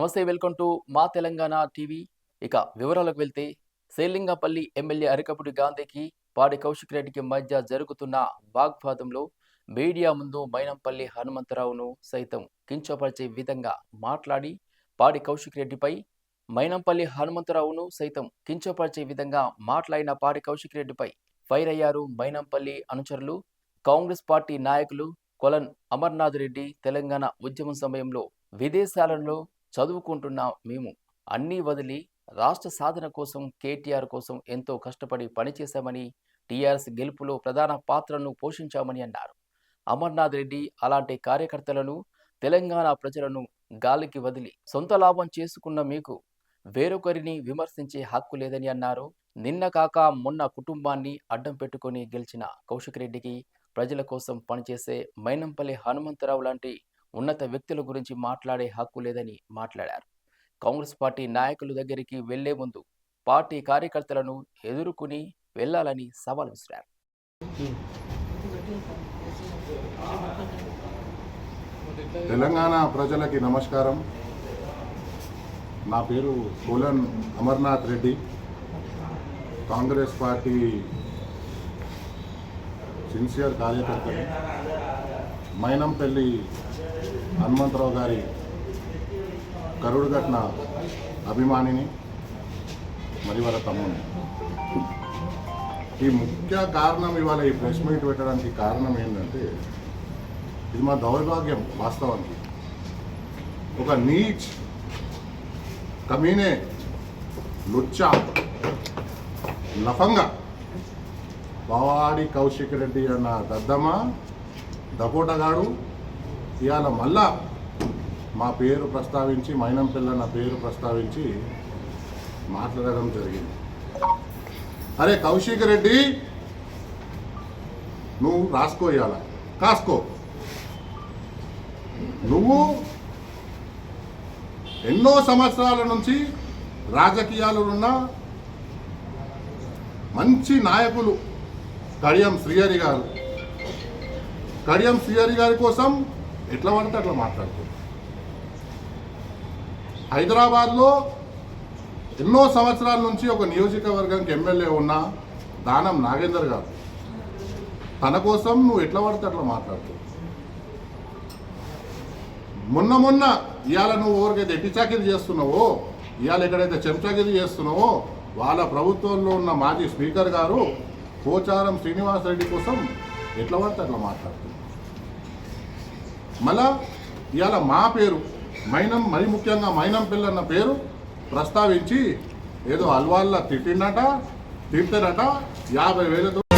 నమస్తే welcome to మా Telangana TV. ఇక వివరాలకు వెళ్తే శైలింగపల్లి ఎమ్మెల్యే అరికపుడి గాంధీకి పాడి కౌశిక్ రెడ్డికి మధ్య జరుగుతున్న వాగ్వాదంలో మీడియా ముందు మైనంపల్లి హనుమంతరావును సైతం కించపరిచే విధంగా మాట్లాడి పాడి కౌశిక్ రెడ్డిపై మైనంపల్లి హనుమంతరావును సైతం కించపరిచే విధంగా మాట్లాడిన పాడి కౌశిక్ రెడ్డిపై ఫైర్ అయ్యారు మైనంపల్లి అనుచరులు. కాంగ్రెస్ పార్టీ నాయకులు కొలన్ అమర్నాథ్ రెడ్డి తెలంగాణ ఉద్యమం సమయంలో విదేశాలలో చదువుకుంటున్న మేము. అన్నీ వదిలి రాష్ట్ర సాధన కోసం కేటీఆర్ కోసం ఎంతో కష్టపడి పనిచేశామని టీఆర్ఎస్ గెలుపులో ప్రధాన పాత్రను పోషించామని అన్నారు. అమర్నాథ్ రెడ్డి అలాంటి కార్యకర్తలను తెలంగాణ ప్రజలను గాలికి వదిలి సొంత లాభం చేసుకున్న మీకు వేరొకరిని విమర్శించే హక్కు లేదని అన్నారు. నిన్న కాక మొన్న కుటుంబాన్ని అడ్డం పెట్టుకొని గెలిచిన కౌశిక్ రెడ్డికి ప్రజల కోసం పనిచేసే మైనంపల్లి హనుమంతరావు లాంటి ఉన్నత వ్యక్తుల గురించి మాట్లాడే హక్కు లేదని మాట్లాడారు. కాంగ్రెస్ పార్టీ నాయకుల దగ్గరికి వెళ్ళే ముందు పార్టీ కార్యకర్తలను ఎదుర్కొని వెళ్ళాలని సవాల్ విసిరారు. తెలంగాణ ప్రజలకి నమస్కారం. నా పేరు Kolan Amarnath Reddy. Congress party sincere కార్యకర్త మైనంపల్లి హనుమంతరావు గారి కరుడుగట్న అభిమానిని మరి వాళ్ళ తమ్ముని. ఈ ముఖ్య కారణం ఇవాళ ఈ ప్రెస్ మీట్ పెట్టడానికి కారణం ఏంటంటే ఇది మా దౌర్భాగ్యం వాస్తవానికి. ఒక నీచ్ కమీనే లుచ్చ లఫంగా పవాడి కౌశిక్ రెడ్డి అన్న దద్దమ్మ దపోటగాడు ఇవాళ మళ్ళా మా పేరు ప్రస్తావించి మైనం నా పేరు ప్రస్తావించి మాట్లాడడం జరిగింది. అరే కౌశిక్ రెడ్డి నువ్వు రాసుకో ఇవాళ కాసుకో. నువ్వు ఎన్నో సంవత్సరాల నుంచి రాజకీయాలు ఉన్న మంచి నాయకులు కడియం శ్రీహరి గారు. కడియం శ్రీహరి గారి కోసం ఎట్లా పడితే అట్లా మాట్లాడుతుంది హైదరాబాద్లో ఎన్నో సంవత్సరాల నుంచి ఒక నియోజకవర్గానికి ఎమ్మెల్యే ఉన్న దానం నాగేందర్ గారు. తన కోసం నువ్వు ఎట్లా పడితే అట్లా మాట్లాడుతావు మొన్న మొన్న ఇవాళ నువ్వు ఎవరికైతే ఎట్టిచాకిరి చేస్తున్నావో ఇవాళ ఎక్కడైతే చెంచాగిరి చేస్తున్నావో వాళ్ళ ప్రభుత్వంలో ఉన్న మాజీ స్పీకర్ గారు పోచారం శ్రీనివాస్ రెడ్డి కోసం ఎట్లా పడితే అట్లా మాట్లాడుతుంది మళ్ళా ఇవాళ మా పేరు మైనం మరి ముఖ్యంగా మైనం పిల్లన్న పేరు ప్రస్తావించి ఏదో అల్వాళ్ళ తిట్టిండట తిట్టారట యాభై వేలతో